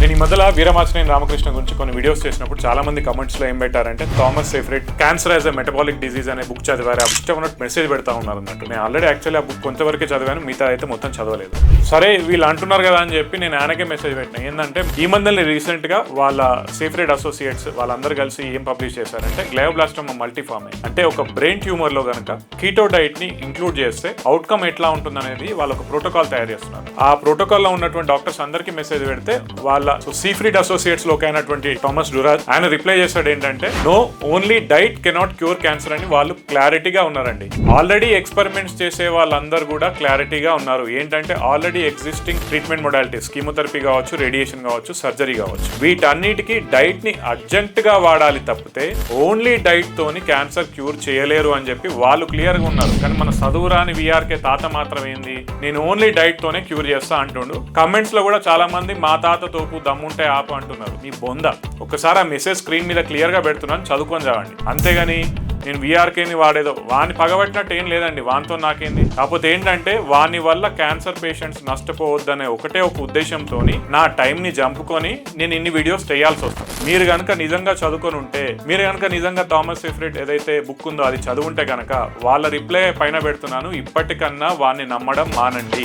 నేను ఈ మధ్యలో వీరమాచినేని రామకృష్ణ గురించి కొన్ని వీడియోస్ చేసినప్పుడు చాలా మంది కమెంట్స్లో ఏం పెట్టారంటే Thomas Seyfried cancer as a metabolic disease అనే బుక్ చదివారు. ఆ బుక్ ఉన్నట్టు మెసేజ్ పెడతా ఉన్నారు అన్నట్టు. నేను ఆల్రెడీ యాక్చువల్లీ ఆ బుక్ కొంతవరకే చదివాను మిగతా అయితే మొత్తం చదవలేదు. సరే వీళ్ళు అంటున్నారు కదా అని చెప్పి నేను ఆయనకే మెసేజ్ పెట్టిన. ఏంటంటే ఈ మందల్ని రీసెంట్గా వాళ్ళ సేఫ్రెడ్ అసోసియేట్స్ వాళ్ళందరూ కలిసి ఏం పబ్లిష్ చేశారంటే గ్లయోబ్లాస్టోమా మల్టీఫామే అంటే ఒక బ్రెయిన్ ట్యూమర్లో కనుక కీటో డైట్ని ఇంక్లూడ్ చేస్తే అవుట్కమ్ ఎట్లా ఉంటుందనేది వాళ్ళు ఒక ప్రోటోకాల్ తయారు చేస్తున్నారు. ఆ ప్రోటోకాల్లో ఉన్నటువంటి డాక్టర్స్ అందరికీ మెసేజ్ పెడితే వాళ్ళ సీఫ్రీడ్ అసోసియేట్స్లో అయినటువంటి థామస్ డురాజ్ ఆయన రిప్లై చేశాడు ఏంటంటే no only diet cannot cure cancer అని వాళ్ళు క్లారిటీగా ఉన్నారండి. ఆల్రెడీ ఎక్స్పెరిమెంట్స్ చేసే వాళ్ళందరూ కూడా క్లారిటీగా ఉన్నారు. ఏంటంటే already existing treatment modalities chemotherapy కావచ్చు రేడియేషన్ కావచ్చు సర్జరీ కావచ్చు. వీటన్నిటికీ డైట్ని అర్జెంట్గా వాడాలి తప్పితే ఓన్లీ డైట్ తోని క్యాన్సర్ క్యూర్ చేయలేరు అని చెప్పి వాళ్ళు క్లియర్గా ఉన్నారు. కానీ మన చదువురాని విఆర్కే తాత మాత్రం ఏంది? నేను ఓన్లీ డైట్ తోనే క్యూర్ చేస్తా అంటుండు. కమెంట్స్లో కూడా చాలా మంది మా తాత తోపు దమ్ముంటే ఆపు అంటున్నారు. మీ బొంద. ఒకసారి ఆ మెసేజ్ స్క్రీన్ మీద క్లియర్గా పెడుతున్నాను చదువుకొని చదవండి. అంతేగాని నేను వీఆర్కేని వాడేదో. వాని పగబట్టినట్టు ఏం లేదండి వానితో నాకేంది? కాకపోతే ఏంటంటే వాని వల్ల క్యాన్సర్ పేషెంట్స్ నష్టపోవద్దనే ఒకటే ఒక ఉద్దేశంతో నా టైంని జంపుకొని నేను ఇన్ని వీడియోస్ చేయాల్సి వస్తుంది. మీరు కనుక నిజంగా చదువుకొని ఉంటే మీరు కనుక నిజంగా థామస్ సెఫ్రెట్ ఏదైతే బుక్ ఉందో అది చదువుంటే కనుక వాళ్ళ రిప్లై పైన పెడుతున్నాను. ఇప్పటికన్నా వాడిని నమ్మడం మానండి.